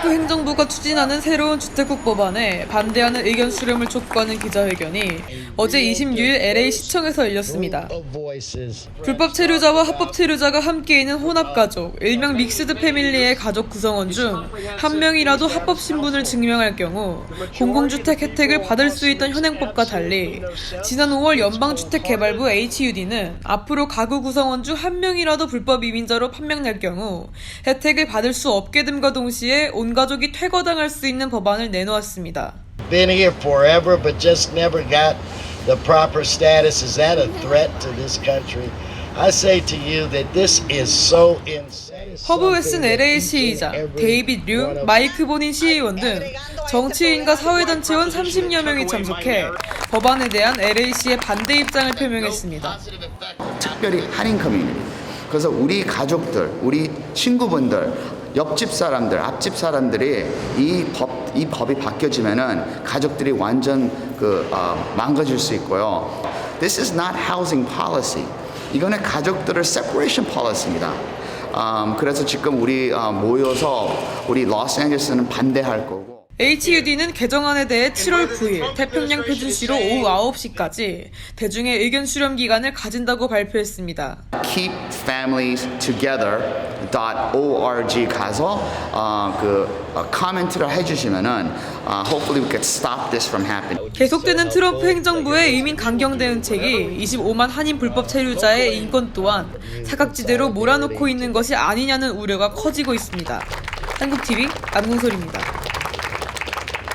트럼프 행정부가 추진하는 새로운 주택국 법안에 반대하는 의견 수렴을 촉구하는 기자회견이 어제 26일 LA 시청에서 열렸습니다. 불법 체류자와 합법 체류자가 함께 있는 혼합 가족, 일명 믹스드 패밀리의 가족 구성원 중 한 명이라도 합법 신분을 증명할 경우 공공주택 혜택을 받을 수 있던 현행법과 달리 지난 5월 연방주택개발부 HUD는 앞으로 가구 구성원 중 한 명이라도 불법 이민자로 판명될 경우 혜택을 받을 수 없게 됨과 동시에 온 가족이 퇴거당할 수 있는 법안을 내놓았습니다. been here forever but just never got the proper status. Is that a threat to this country? I say to you that this is so insane. 허브 웨슨 LA 시의자, 데이빗 류, 마이크 보닌 시의원 등 정치인과 사회단체원 30여 명이 참석해 법안에 대한 LA시의 반대 입장을 표명했습니다. 특별히 한인 커뮤니티. 그래서 우리 가족들, 우리 친구분들, 옆집 사람들, 앞집 사람들이 이 법, 이 법이 바뀌어지면은 가족들이 완전 그 어, 망가질 수 있고요. This is not housing policy. 이거는 가족들을 separation policy입니다. 음, 그래서 지금 우리 어, 모여서 우리 로스앤젤레스는 반대할 거고. HUD는 개정안에 대해 7월 9일 태평양 표준시로 오후 9시까지 대중의 의견 수렴 기간을 가진다고 발표했습니다. keepfamilies.together.org 가서 어, 그 어, 코멘트를 해주시면은 어, hopefully we can stop this from happening. 계속되는 트럼프 행정부의 이민 강경 대응책이 25만 한인 불법 체류자의 인권 또한 사각지대로 몰아놓고 있는 것이 아니냐는 우려가 커지고 있습니다. 한국TV 남궁솔입니다.